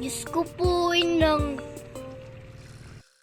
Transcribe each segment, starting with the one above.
Diyos ko po, inang.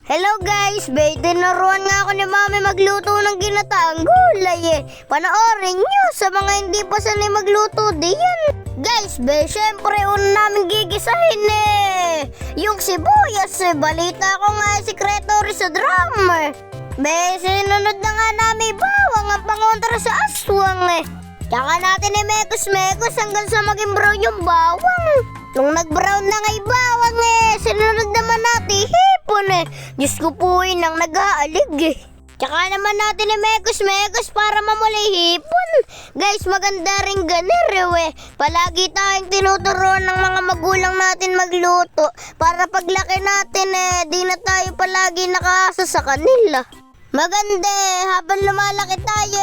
Hello guys, bay tinuruan nga ako ni Mami magluto ng ginataang gulay eh. Panoorin nyo sa mga hindi pa sanay magluto diyan. Guys, bay syempre una namin gigisahin eh. Yung sibuyas eh, balita ko nga eh, sikreto rin sa drummer. Bay, sinunod na nga namin bawang ang pangontra sa aswang eh. Tsaka natin ni mekos-mekos hanggang sa maging brown yung bawang. Nung nag-brown na nga yung bawang eh, sinunod naman natin hipon eh. Diyos ko po yun ang nag-aalig eh. Tsaka naman natin ni mekos-mekos para mamulay hipon. Guys, maganda rin ganero eh. Palagi tayong tinuturuan ng mga magulang natin magluto. Para paglaki natin eh, di na tayo palagi nakaasa sa kanila. Maganda eh, habang lumalaki tayo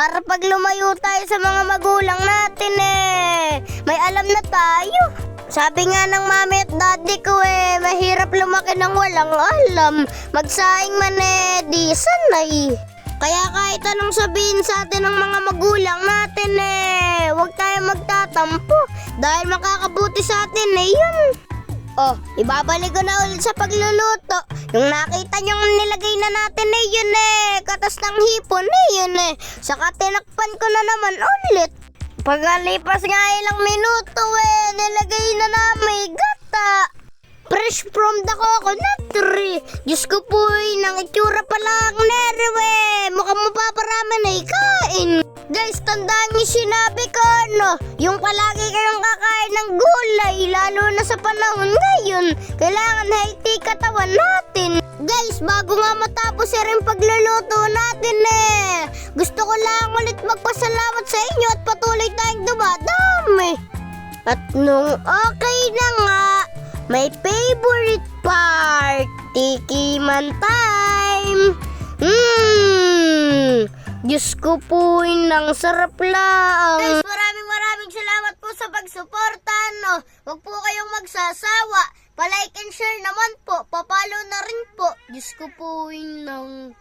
Para pag lumayo tayo sa mga magulang natin eh, may alam na tayo. Sabi nga ng mami at daddy ko eh, mahirap lumaki ng walang alam. Magsaing man eh, di sanay. Kaya kahit anong sabihin sa atin ng mga magulang natin eh, huwag tayo magtatampo. Dahil makakabuti sa atin eh yun. Oh, ibabalik ko na ulit sa pagluluto. Yung nakita niyong nilagay na natin eh, yun eh. Katas ng hipon eh, yun eh. Saka tinakpan ko na naman ulit. Pagkalipas nga ilang minuto eh, nilagay na namin gata. Fresh from the coconut tree. Diyos ko po, nang itsura pa lang nero eh. Mukhang mapaparami na ikain. Guys, tandaan niyo sinabi ko, no? Yung palagi kayong kakain ng gulay, lalo na sa panahon Kailangan healthy katawan natin. Guys, bago nga matapos eh rin pagluluto natin eh. Gusto ko lang ulit magpasalamat sa inyo at patuloy tayong dumadami. At nung okay na nga, may favorite part, tikiman time. Mmm, Diyos ko po, inang sarap lang. Guys, maraming maraming salamat po sa pagsuporta, no? Huwag po kayong magsasawa. Pa-like and share naman po. Papalo na rin po. Diyos ko po, inang...